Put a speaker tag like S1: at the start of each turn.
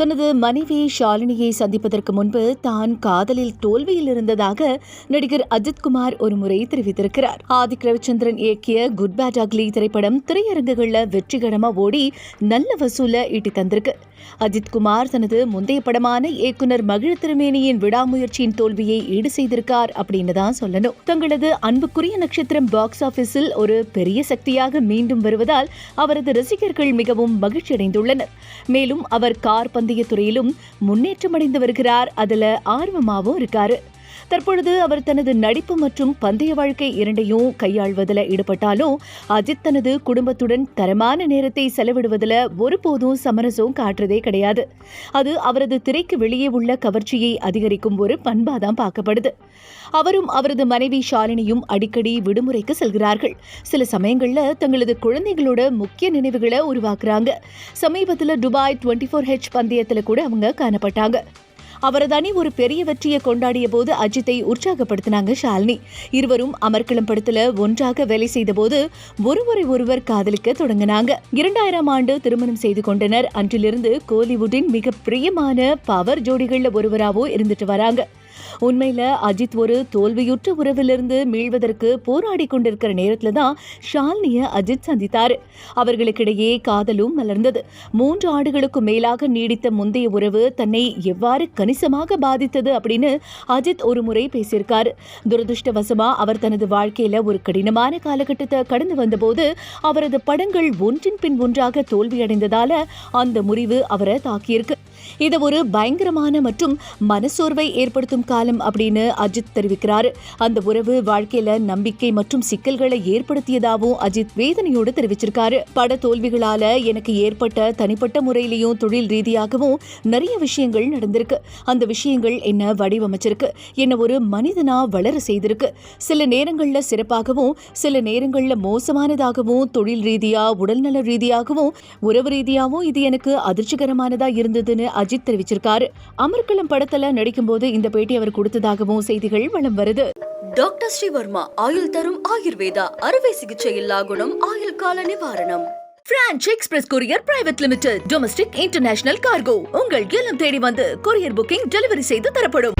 S1: தனது மனைவி ஷாலினியை சந்திப்பதற்கு முன்பு தான் காதலில் தோல்வியில் இருந்ததாக நடிகர் அஜித்குமார் ஒரு முறை தெரிவித்திருக்கிறார். ஆதிக் ரவிச்சந்திரன் இயக்கிய குட் பேட் அக்லி திரைப்படம் திரையரங்குகளில் வெற்றிகரமா ஓடி நல்ல வசூலை ஈட்டி தந்திருக்கு. அஜித்குமார் தனது முந்தைய படமான இயக்குனர் மகிழ திருமேனியின் விடாமுயற்சியின் தோல்வியை ஈடு செய்திருக்கார் அப்படின்னு தான் சொல்லணும். தங்களது அன்புக்குரிய நட்சத்திரம் பாக்ஸ் ஆபீஸில் ஒரு பெரிய சக்தியாக மீண்டும் வருவதால் அவரது ரசிகர்கள் மிகவும் மகிழ்ச்சியடைந்துள்ளனர். மேலும் அவர் கார் பந்து பந்தய துறையிலும் முன்னேற்றமடைந்து வருகிறார். அதுல ஆர்வமாவும் இருக்காரு. தற்பொழுது அவர் தனது நடிப்பு மற்றும் பந்தய வாழ்க்கை இரண்டையும் கையாள்வதில் ஈடுபட்டாலும் அஜித் தனது குடும்பத்துடன் தரமான நேரத்தை செலவிடுவதில் ஒருபோதும் சமரசம் காட்டுறதே கிடையாது. அது அவரது திரைக்கு வெளியே உள்ள கவர்ச்சியை அதிகரிக்கும் ஒரு பண்பாதான் பார்க்கப்படுது. அவரும் அவரது மனைவி ஷாலினியும் அடிக்கடி விடுமுறைக்கு செல்கிறார்கள். சில சமயங்கள்ல தங்களது குழந்தைகளோட முக்கிய நினைவுகளை உருவாக்குறாங்க. சமீபத்தில் துபாய் டுவெண்ட்டி ஃபோர் ஹெச் பந்தயத்துல கூட அவங்க காணப்பட்டாங்க. அவரது அணி ஒரு பெரிய வெற்றியை கொண்டாடிய போது அஜித்தை உற்சாகப்படுத்தினாங்க ஷாலினி. இருவரும் அமர்க்களம் படத்துல ஒன்றாக வேலை செய்த போது ஒருவரை ஒருவர் காதலிக்க தொடங்கினாங்க. இரண்டாயிரம் ஆண்டு திருமணம் செய்து கொண்டனர். அன்றிலிருந்து கோலிவுட்டின் மிக பிரியமான பவர் ஜோடிகள்ல ஒருவராவோ இருந்துட்டு வராங்க. உண்மையில அஜித் ஒரு தோல்வியுற்ற உறவிலிருந்து மீள்வதற்கு போராடி கொண்டிருக்கிற நேரத்துல தான் ஷாலினிய அஜித் சந்தித்தார். அவர்களுக்கிடையே காதலும் மலர்ந்தது. மூன்று ஆண்டுகளுக்கு மேலாக நீடித்த முந்தைய உறவு தன்னை எவ்வாறு கணிசமாக பாதித்தது அப்படின்னு அஜித் ஒரு முறை பேசியிருக்கார். துரதிருஷ்டவசமா அவர் தனது வாழ்க்கையில ஒரு கடினமான காலகட்டத்தை கடந்து வந்தபோது அவரது படங்கள் ஒன்றின் பின் ஒன்றாக தோல்வியடைந்ததால அந்த முறிவு அவரை தாக்கியிருக்கு. இது ஒரு பயங்கரமான மற்றும் மனசோர்வை ஏற்படுத்தும் காலம் அப்படின்னு அஜித் தெரிவிக்கிறார். அந்த உறவு வாழ்க்கையில நம்பிக்கை மற்றும் சிக்கல்களை ஏற்படுத்தியதாகவும் அஜித் வேதனையோடு தெரிவிச்சிருக்காரு. பட தோல்விகளால எனக்கு ஏற்பட்ட தனிப்பட்ட முறையிலையும் தொழில் ரீதியாகவும் நிறைய விஷயங்கள் நடந்திருக்கு. அந்த விஷயங்கள் என்ன வடிவமைச்சிருக்கு? என்ன ஒரு மனிதனா வளர செய்திருக்கு? சில நேரங்கள்ல சிறப்பாகவும் சில நேரங்கள்ல மோசமானதாகவும் தொழில் ரீதியா உடல்நல ரீதியாகவும் உறவு ரீதியாகவும் இது எனக்கு அதிர்ச்சிகரமானதா இருந்ததுன்னு அஜித் தெரிவிச்சிருக்காரு. அமர்கலம் படத்துல நடிக்கும்போது இந்த பேட்டி அவர் கொடுத்ததாகவும் செய்திகள் வலம் வருது.
S2: டாக்டர் ஸ்ரீவர்மா ஆயுள் தரும் ஆயுர்வேதா அறுவை சிகிச்சை இல்லா குணம் ஆயுள் கால நிவாரணம். Branch express courier private limited domestic international cargo உங்கள் இல்லம் தேடி வந்து கொரியர் புக்கிங் டெலிவரி செய்து தரப்படும்.